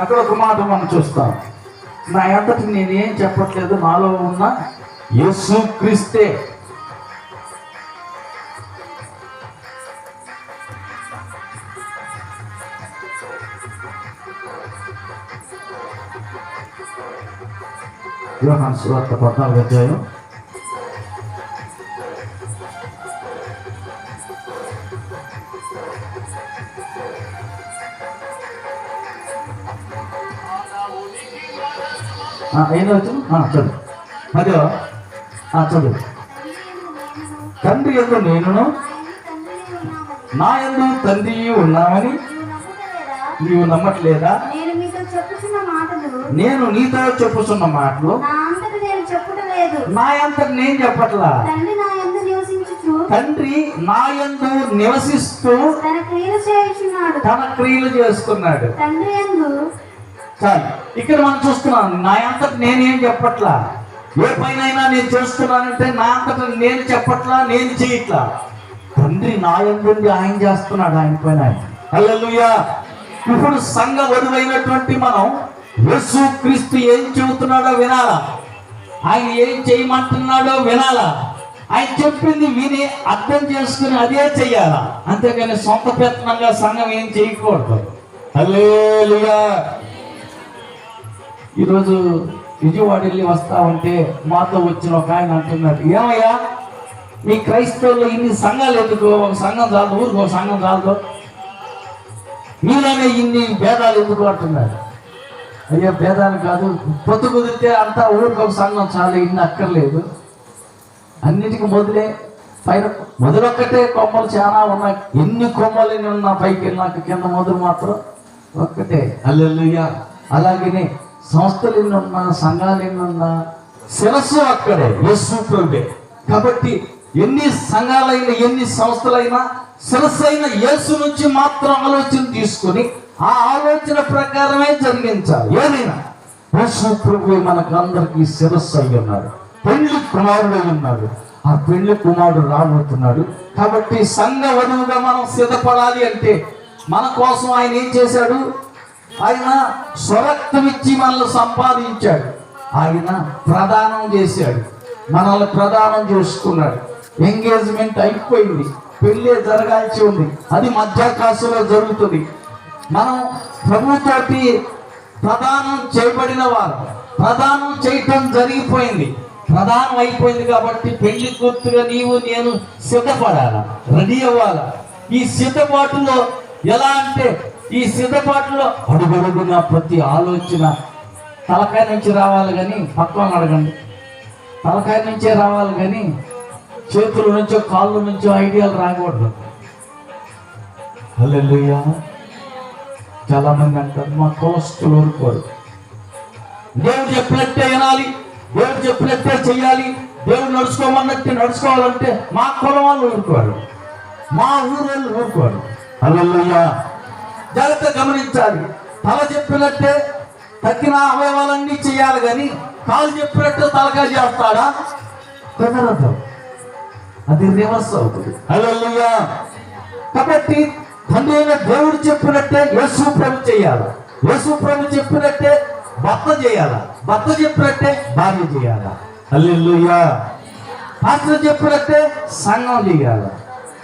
అక్కడ ఒక మాట మనం చూస్తాం. నా ఎంతటి నేనేం చెప్పట్లేదు నాలో ఉన్న యేసు క్రీస్తే. యోహాన్ సువార్త పద్నాలుగు అధ్యాయం ఏదో చదువు. ఆ, చదువు. తండ్రి ఎందు నేనును నా ఎందు తండ్రి ఉన్నామని నీవు నమ్మట్లేదా? నేను నీతో చెప్పుతున్న మాటలు నా అంతట నేను చెప్పట్లా? తండ్రి నా యందు యందు నివసిస్తూ తన క్రియలు చేయుచున్నాడు. తన క్రియలు చేస్తున్నాడు తండ్రి సార్ ఇక్కడ మనం చూస్తున్నాం నా అంతటి నేనేం చెప్పట్లా? ఏ పైనైనా నేను చేస్తున్నానంటే నా అంతట నేను చెప్పట్లా నేను చేయట్లా? తండ్రి నా యందుండి ఆయన చేస్తున్నాడు ఆయన పైన? హల్లెలూయా. ఇప్పుడు సంఘ వరువైనటువంటి మనం యేసు క్రీస్తు ఏం చెబుతున్నాడో వినాలా? ఆయన ఏం చేయమంటున్నాడో వినాలా? ఆయన చెప్పింది విని అర్థం చేసుకుని అదే చెయ్యాలా? అంతేగాని సొంత ప్రయత్నంగా సంఘం ఏం చేయకూడదు. హల్లెలూయా. ఈరోజు విజయవాడ వెళ్ళి వస్తా ఉంటే మాతో వచ్చిన ఒక ఆయన అంటున్నాడు ఏమయ్యా మీ క్రైస్తవుల్లో ఇన్ని సంఘాలు ఎందుకు? ఒక సంఘం చాలదు ఊరికి ఒక సంఘం చాలదు. మీలోనే ఇన్ని భేదాలు ఎందుకు? అంటున్నాడు. అయ్యా భేదాలు కాదు. పొత్తు కుదిరితే అంతా ఊరికి ఒక సంఘం చాలు ఇన్ని అక్కర్లేదు. అన్నిటికీ మొదలే పైన మొదలొక్కటే కొమ్మలు చాలా ఉన్నాయి. ఎన్ని కొమ్మలు ఉన్నా పైకి నాకు కింద మొదలు మాత్రం ఒక్కటే. అల్లెలుయ్యా అలాగనే సంస్థలు ఎన్నున్నా సంఘాలు ఎన్నున్నా శిరస్సు అక్కడే యస్సు ప్రభువే. కాబట్టి ఎన్ని సంఘాలైనా ఎన్ని సంస్థలైనా శిరస్సు అయిన యేసు నుంచి మాత్రం ఆలోచన తీసుకొని ఆ ఆలోచన ప్రకారమే జరిగించాలి ఏదైనా యేసు ప్రభు మనకు అందరికీ శిరస్సు అయి ఉన్నారు పెళ్ళి కుమారుడు అయి ఉన్నాడు. ఆ పెళ్ళి కుమారుడు రాబోతున్నాడు. కాబట్టి సంఘ వధువుగా మనం సిద్ధపడాలి అంటే మన కోసం ఆయన ఏం చేశాడు? ఆయన స్వరక్తం ఇచ్చి మనల్ని సంపాదించాడు. ఆయన ప్రదానం చేశాడు. మనల్ని ప్రదానం చేసుకున్నాడు. ఎంగేజ్మెంట్ అయిపోయింది. పెళ్ళే జరగాల్సి ఉంది. అది మధ్యాకాశంలో జరుగుతుంది. మనం ప్రభుతోటి ప్రదానం చేయబడిన వారు. ప్రదానం చేయటం జరిగిపోయింది. ప్రదానం అయిపోయింది కాబట్టి పెళ్ళి కూతురుగా నీవు నేను సిద్ధపడాలా? రెడీ అవ్వాలా? ఈ సిద్ధపాటులో ఎలా అంటే ఈ సిద్ధపాటులో అడుగడుగున ప్రతి ఆలోచన తలకాయ నుంచి రావాలి కానీ పక్కన అడగండి. తలకాయ నుంచే రావాలి కానీ చేతుల నుంచో కాళ్ళ నుంచో ఐడియాలు రాకూడదు. హల్లెలూయా. చాలామంది అంటారు మా కోస్తులు ఊరుకోరు. దేవుడు చెప్పినట్టే వినాలి దేవుడు చెప్పినట్టే చెయ్యాలి. దేవుడు నడుచుకోమన్నట్టే నడుచుకోవాలంటే మా కులం వాళ్ళు ఊరుకోరు మా ఊరు వాళ్ళు ఊరుకోరు. జాగ్రత్త గమనించాలి. తల చెప్పినట్టే తక్కిన అవయవాలన్నీ చేయాలి కానీ కాలు చెప్పినట్టు తలకాయ చేస్తాడా? కుదరదు అది రివర్స్ అవుతుంది. కాబట్టి తండ్రి అయిన దేవుడు చెప్పినట్టే యేసు ప్రభు చేయాలి. యేసు ప్రభు చెప్పినట్టే భర్త చేయాలా. భర్త చెప్పినట్టే భార్య చేయాలా. హల్లెలూయా. పాస్టర్ చెప్పినట్టే సంఘం చేయాలి.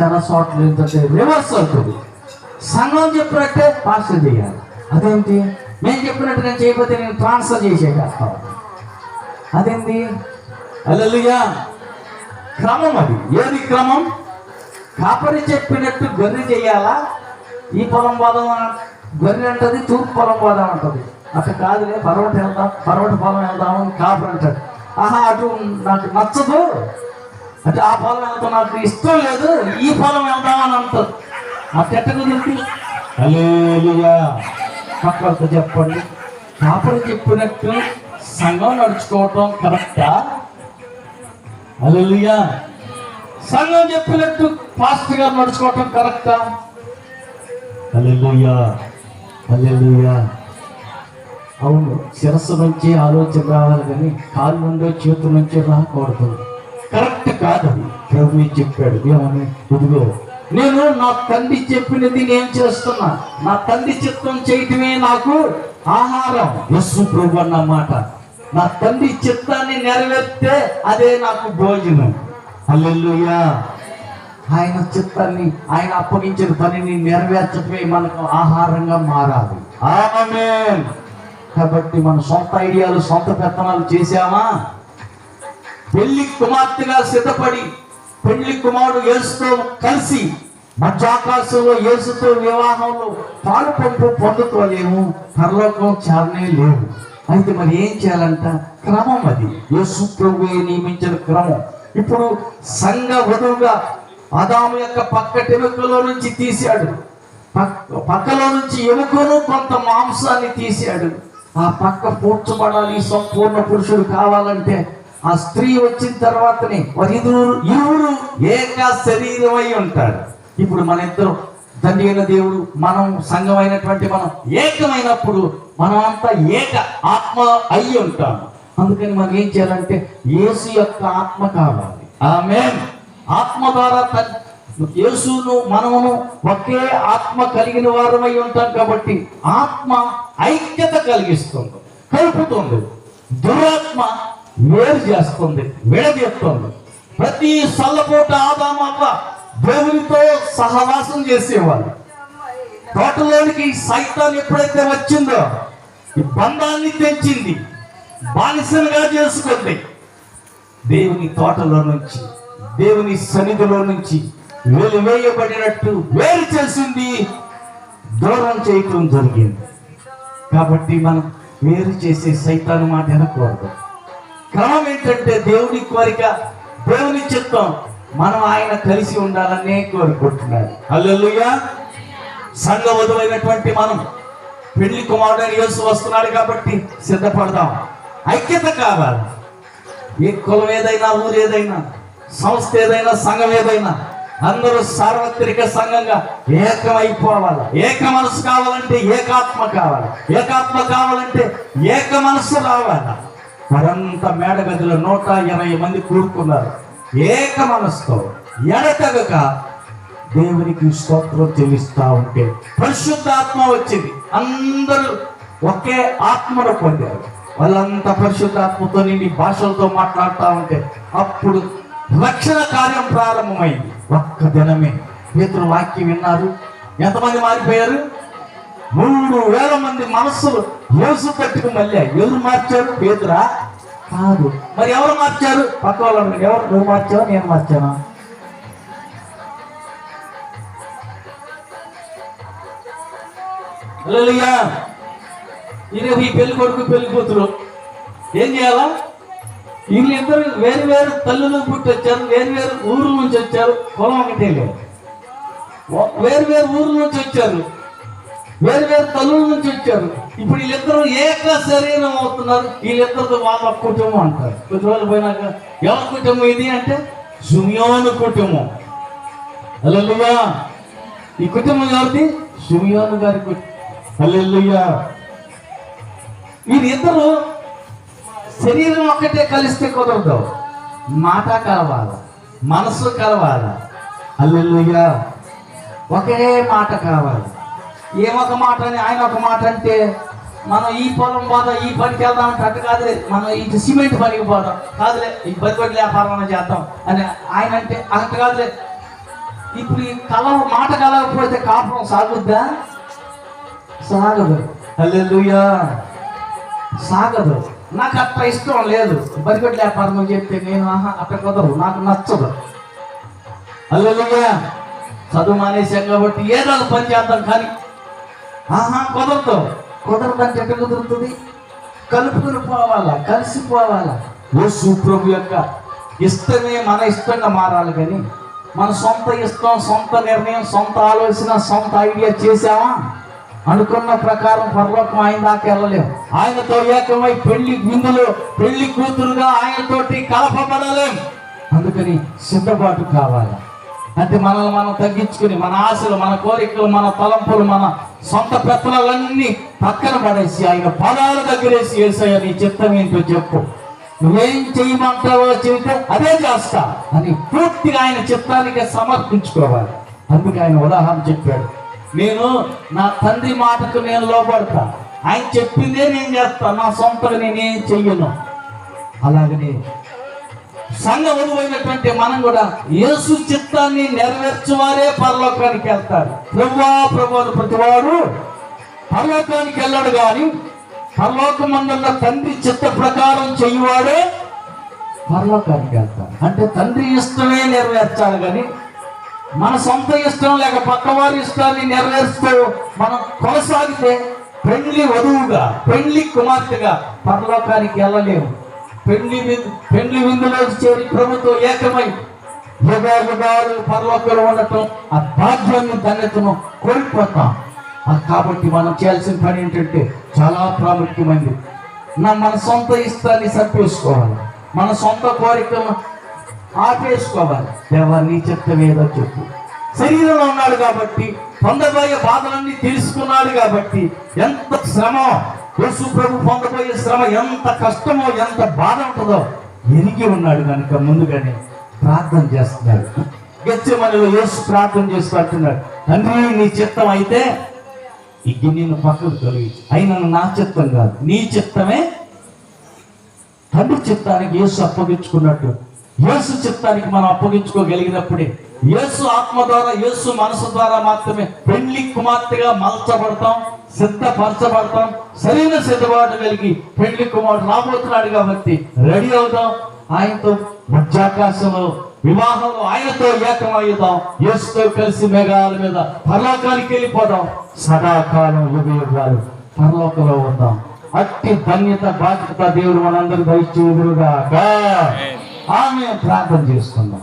చాలా చోట్ల ఏంటంటే రివర్స్ అవుతుంది. సంఘం చెప్పినట్టే పాస్టర్ చేయాలి. అదేంటి? నేను చెప్పినట్టు నేను చేయకపోతే నేను ట్రాన్స్ఫర్ చేసేస్తాను అదేంటి? హల్లెలూయా క్రమం అది. ఏది క్రమం? కాపరి చెప్పినట్టు గొర్రె చేయాలా? ఈ పొలం పోదాం అన- గొర్రె అంటది తూర్పు పొలం పోదాం అంటది. అట్లా కాదులే పర్వట వెళ్దాం పర్వట పొలం వెళ్దాం అని కాపరి అంటాడు. ఆహా అటు నాకు నచ్చదు. అంటే ఆ పొలం వెళ్తా నాకు ఇష్టం లేదు ఈ పొలం వెళ్దామని అని అంటది ఆ చెట్ట కుదిరితే పక్కలతో చెప్పండి. కాపరి చెప్పినట్టు సంఘం నడుచుకోవటం కరెక్టా హల్లెలూయా. సంఘం చెప్పినట్టు ఫాస్ట్గా నడుచుకోవటం కరెక్టా హల్లెలూయా. హల్లెలూయా. అవును శిరస్సు నుంచి ఆలోచన రావాలి కానీ కాలు నుండి చేతుల నుంచి రాకూడదు. కరెక్ట్ కాదు. ప్రభు చెప్పాడు ఏమని? ఇదిగో నేను నా తండ్రి చెప్పినది నేను చేస్తున్నా. నా తండ్రి చిత్తం చేయటమే నాకు ఆహారం. యస్సు ప్రభు అన్నమాట నా తండ్రి చిత్తాన్ని నెరవేర్తే అదే నాకు భోజనం. అల్లెల్లుయా ఆయన చిత్తాన్ని ఆయన అప్పగించిన పనిని నెరవేర్చటమే మనకు ఆహారంగా మారాలి. ఆమేన్. కాబట్టి మన సొంత ఐడియాలు సొంత పెత్తనాలు చేశామా? పెళ్ళి కుమార్తెగా సిద్ధపడి పెళ్ళి కుమారుడు యేసుతో కలిసి మధ్యాకాశంలో యేసుతో వివాహంలో పాలు పంపు పొందుకోలేము. పరలోకం చాలనే లేవు అయితే మరి ఏం చేయాలంట? క్రమం అది. యేసు ప్రభువే నియమించిన క్రమం. ఇప్పుడు సంఘ వధువుగా అదాము యొక్క పక్క టెముకలో నుంచి తీశాడు. పక్క- పక్కలో నుంచి ఎముకను కొంత మాంసాన్ని తీశాడు. ఆ పక్క పూడ్చబడాలి సంపూర్ణ పురుషుడు కావాలంటే ఆ స్త్రీ వచ్చిన తర్వాతనే వారిరువురు ఇరువురు ఏక శరీరం అయి ఉంటాడు ఇప్పుడు మన ఇద్దరు తండ్రి అయిన దేవుడు మనం సంఘమైనటువంటి మనం ఏకమైనప్పుడు మనం అంతా ఏక ఆత్మ అయి ఉంటాము. అందుకని మనం ఏం చేయాలంటే యేసు యొక్క ఆత్మ కావాలి. ఆమె ఆత్మ ద్వారా యేసును మనమును ఒకే ఆత్మ కలిగిన వారమై ఉంటాం కాబట్టి ఆత్మ ఐక్యత కలిగిస్తుంది కలుపుతుంది. దురాత్మ వేరు చేస్తుంది విడదీస్తుంది ప్రతి సల్లపూట ఆదామవ్వ దేవునితో సహవాసం చేసేవాళ్ళు తోటలోనికి సైతాన్ ఎప్పుడైతే వచ్చిందో ఈ బంధాన్ని తెంచింది బానిసలుగా చేసుకుంది. దేవుని తోటలో నుంచి దేవుని సన్నిధిలో నుంచి వెలివేయబడినట్టు వేరు చేసింది దూరం చేయటం జరిగింది. కాబట్టి మనం వేరు చేసే సైతాన్ మాట వినకూడదు. క్రమం ఏంటంటే దేవుని కోరిక దేవుని చిత్తం మనం ఆయన కలిసి ఉండాలనే కోరుకుంటున్నాడు. అల్లెలుయ్యా సంఘ వధువైనటువంటి మనం పెళ్ళి కుమారుడు యేసు వస్తున్నాడు కాబట్టి సిద్ధపడదాం. ఐక్యత కావాలి. ఏ కులం ఏదైనా ఊరు ఏదైనా సంస్థ ఏదైనా సంఘం ఏదైనా అందరూ సార్వత్రిక సంఘంగా ఏకమైపోవాలి. ఏక మనసు కావాలంటే ఏకాత్మ కావాలి. ఏకాత్మ కావాలంటే ఏక మనసు రావాలి. మరంత మేడగదిలో నూట ఇరవై మంది కూడుకున్నారు. ఏక మనసుతో ఎడతగక దేవునికి స్తోత్రం చెల్లిస్తా ఉంటే పరిశుద్ధాత్మ వచ్చింది. అందరూ ఒకే ఆత్మను పొందారు. వాళ్ళంతా పరిశుద్ధాత్మతో నిండి భాషలతో మాట్లాడుతూ ఉంటే అప్పుడు రక్షణ కార్యం ప్రారంభమైంది. ఒక్క దినమే. పేతులు వాక్యం విన్నారు? ఎంతమంది మారిపోయారు? మూడు వేల మంది మనస్సులు యేసు పట్టుకు మళ్ళీ. ఎవరు మార్చారు? పేతురా? కాదు. మరి ఎవరు మార్చారు? పక్క వాళ్ళు ఎవరు? నువ్వు మార్చావా? నేను మార్చాను? ఈరోజు ఈ పెళ్ళి కొడుకు పెళ్ళి కూతురు. ఏం చేయాలా? వీళ్ళిద్దరు వేరు వేరు తల్లులు పుట్టి వచ్చారు వేరు వేరు ఊర్ల నుంచి వచ్చారు. కులం ఒకటే లేదు వేరు వేరు ఊర్ల నుంచి వచ్చారు. వేరు వేరు తల్లుల నుంచి వచ్చారు. ఇప్పుడు వీళ్ళిద్దరూ ఏక శరీరం అవుతున్నారు. వీళ్ళిద్దరితో వాళ్ళ కుటుంబం అంటారు. కొద్ది రోజులు పోయినాక ఎవరి కుటుంబం ఇది అంటే? సుమియోను కుటుంబం. హల్లెలూయా. ఈ కుటుంబం కాబట్టి సుమియోను గారి కుటుంబం హల్లెలూయా. వీరిద్దరు శరీరం ఒక్కటే కలిస్తే కుదరదు. మాట కలవాలి. మనసు కలవాలి. హల్లెలూయా. ఒకే మాట కావాలి ఏమొక మాట అని ఆయన ఒక మాట అంటే మనం ఈ పొలం పోదాం ఈ పనికి వెళ్దాం అంటే అటు కాదులే. మనం ఈ సిమెంట్ పనికి పోదాం. కాదులే ఈ బరిపడి వ్యాపారం చేద్దాం అని ఆయన అంటే అటు కాదులే. ఇప్పుడు ఈ కల మాట కలవకపోతే కాపురం సాగుద్దా? సాగదు. హల్లెలూయా. సాగదు. నాకు అట్లా ఇష్టం లేదు. బరిగొడ్ల వ్యాపారం అని చెప్తే నేను ఆహా అట్లా కుదరదు. నాకు నచ్చదు. హల్లెలూయా. చదువు మానేశాం కాబట్టి ఏదో ఒక పని చేద్దాం కానీ ఆహా కుదరదు. కుదరదంటే ఎట్లా కుదురుతుంది? కలుపుకుని పోవాలా కలిసిపోవాలా? యేసు ప్రభు యొక్క ఇష్టమే మన ఇష్టంగా మారాలి కానీ మన సొంత ఇష్టం సొంత నిర్ణయం సొంత ఆలోచన సొంత ఐడియా చేసామా అనుకున్న ప్రకారం పరలోకం ఆయన దాకా వెళ్ళలేం. ఆయనతో ఏకమై పెళ్ళి విందులో పెళ్ళి కూతురుగా ఆయనతోటి కలపబడలేం. అందుకని సిద్ధపాటు కావాలి? అంటే మనల్ని మనం తగ్గించుకుని మన ఆశలు మన కోరికలు మన తలంపులు మన సొంత పెత్తనాలన్నీ పక్కన పడేసి ఆయన పదాల దగ్గరేసి వేసాయ నీ చిత్తం ఏంటో చెప్పు. నువ్వేం చేయమంటావో చెబితే అదే చేస్తా అని పూర్తిగా ఆయన చిత్తానికి సమర్పించుకోవాలి. అందుకే ఆయన ఉదాహరణ చెప్పాడు. నేను నా తండ్రి మాటకు నేను లోపడతా ఆయన చెప్పిందే నేను చేస్తాను నా సొంతగా నేనేం చెయ్యను. అలాగనే సంఘ వధువైనటువంటి మనం కూడా యేసు చిత్తాన్ని నెరవేర్చువారే పరలోకానికి వెళ్తారు. ప్రభువా ప్రభు అని ప్రతివాడు పరలోకానికి వెళ్ళాడు కానీ పరలోకమందున్న తండ్రి చిత్త ప్రకారం చెయ్యవాడే పరలోకానికి వెళ్తాడు. అంటే తండ్రి ఇష్టమే నెరవేర్చాలి కానీ మన సొంత ఇష్టం లేక పక్కవారి ఇష్టాన్ని నెరవేరుస్తూ మనం కొనసాగితే పెళ్ళి వధువుగా పెళ్ళి కుమార్తెగా పరలోకానికి వెళ్ళలేము. పెండ్లి విందు విందులోకి చేరి ప్రభుత్వం ఏకమై యుగాలు పరలోకంలో ఉండటం ఆ భాగ్యాన్ని ధన్యతను కోల్పోతాం. అది కాబట్టి మనం చేయాల్సిన పని ఏంటంటే చాలా ప్రాముఖ్యమైనది. నా మన సొంత ఇష్టాన్ని సరిపేసుకోవాలి. మన సొంత కోరిక ఆపేసుకోవాలి. దేవా నీ చిత్తం చెప్పు. శరీరంలో ఉన్నాడు కాబట్టి పొందబోయే బాధలన్నీ తెలుసుకున్నాడు కాబట్టి ఎంత శ్రమ యేసు ప్రభు పొందబోయే శ్రమ ఎంత కష్టమో ఎంత బాధ ఉంటుందో ఎరిగి ఉన్నాడు కనుక ముందుగానే ప్రార్థన చేస్తున్నాడు. గచ్చమనిలో యేసు ప్రార్థన చేసి పడుతున్నాడు తండ్రి నీ చిత్తం అయితే ఈ గిన్నెను పక్కకు తొలగించి. అయినా నా చిత్తం కాదు నీ చిత్తమే తండ్రి చిత్తానికి యేసు అప్పగించుకున్నట్టు. యేసు చిత్తానికి మనం అప్పగించుకోగలిగినప్పుడే యేసు ఆత్మ ద్వారా యేసు మనసు ద్వారా మాత్రమే పెళ్ళి కుమార్తెగా మలచబడతాం సిద్ధపరచబడతాం సరైన సిద్ధపాటు కలిగి పెళ్ళి కుమారుడు రాబోతున్నాడు కాబట్టి రెడీ అవుతాం ఆయనతో మధ్యాకాశంలో వివాహంలో ఆయనతో ఏకమయ్యుదాం యేసుతో కలిసి మేఘాల మీద పరలోకానికి వెళ్ళిపోదాం. సదాకాలం యుగయుగాలు పరలోకంలో ఉందాం. అట్టి ధన్యత బాధ్యత దేవుడు మనందరూ దయచేదురుగా ఆమె ప్రార్థన చేసుకుందాం.